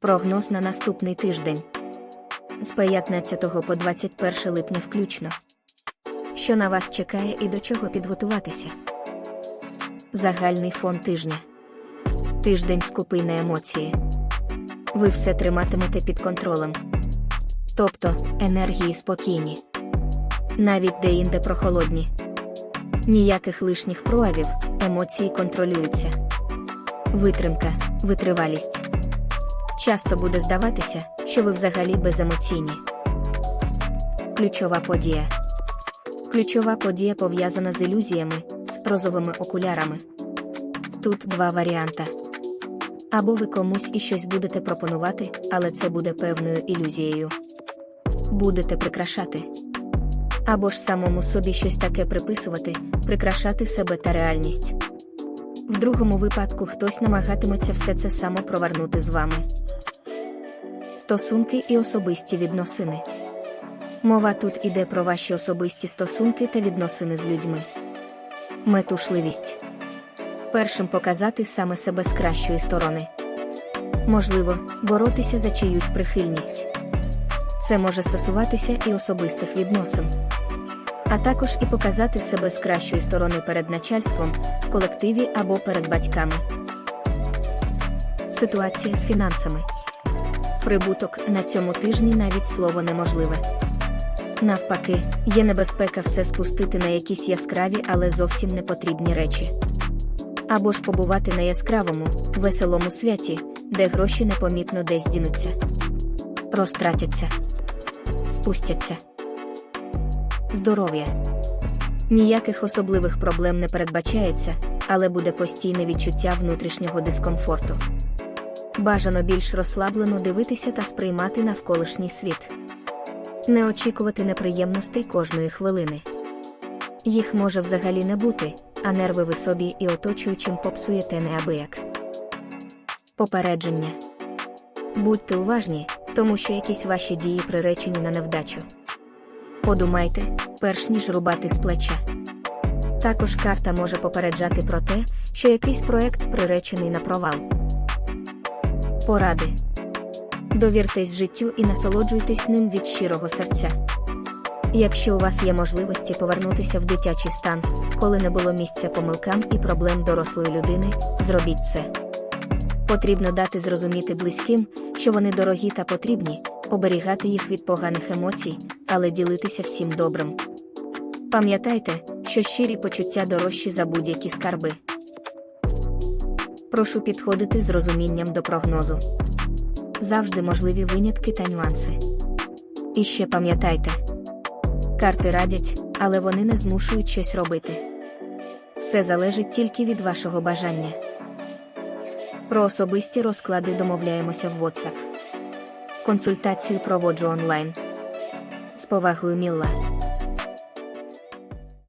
Прогноз на наступний тиждень з 15 по 21 липня включно. Що на вас чекає і до чого підготуватися? Загальний фон тижня. Тиждень скупий на емоції. Ви все триматимете під контролем. Тобто енергії спокійні. Навіть деінде прохолодні. Ніяких лишніх проявів, емоції контролюються. Витримка, витривалість. Часто буде здаватися, що ви взагалі беземоційні. Ключова подія. Ключова подія пов'язана з ілюзіями, з розовими окулярами. Тут два варіанти. Або ви комусь і щось будете пропонувати, але це буде певною ілюзією. Будете прикрашати. Або ж самому собі щось таке приписувати, прикрашати себе та реальність. В другому випадку хтось намагатиметься все це само провернути з вами. Стосунки і особисті відносини. Мова тут іде про ваші особисті стосунки та відносини з людьми. Метушливість. Першим показати саме себе з кращої сторони. Можливо, боротися за чиюсь прихильність. Це може стосуватися і особистих відносин. А також і показати себе з кращої сторони перед начальством, в колективі або перед батьками. Ситуація з фінансами. Прибуток на цьому тижні навіть слово неможливе. Навпаки, є небезпека все спустити на якісь яскраві, але зовсім не потрібні речі. Або ж побувати на яскравому, веселому святі, де гроші непомітно десь дінуться. Розтратяться, спустяться. Здоров'я. Ніяких особливих проблем не передбачається, але буде постійне відчуття внутрішнього дискомфорту. Бажано більш розслаблено дивитися та сприймати навколишній світ. Не очікувати неприємностей кожної хвилини. Їх може взагалі не бути, а нерви ви собі і оточуючим попсуєте неабияк. Попередження. Будьте уважні, тому що якісь ваші дії приречені на невдачу. Подумайте, перш ніж рубати з плеча. Також карта може попереджати про те, що якийсь проект приречений на провал. Поради. Довіртесь життю і насолоджуйтесь ним від щирого серця. Якщо у вас є можливості повернутися в дитячий стан, коли не було місця помилкам і проблем дорослої людини, зробіть це. Потрібно дати зрозуміти близьким, що вони дорогі та потрібні, оберігати їх від поганих емоцій, але ділитися всім добрим. Пам'ятайте, що щирі почуття дорожчі за будь-які скарби. Прошу підходити з розумінням до прогнозу. Завжди можливі винятки та нюанси. І ще пам'ятайте, карти радять, але вони не змушують щось робити. Все залежить тільки від вашого бажання. Про особисті розклади домовляємося в WhatsApp. Консультацію проводжу онлайн. З повагою Мілла.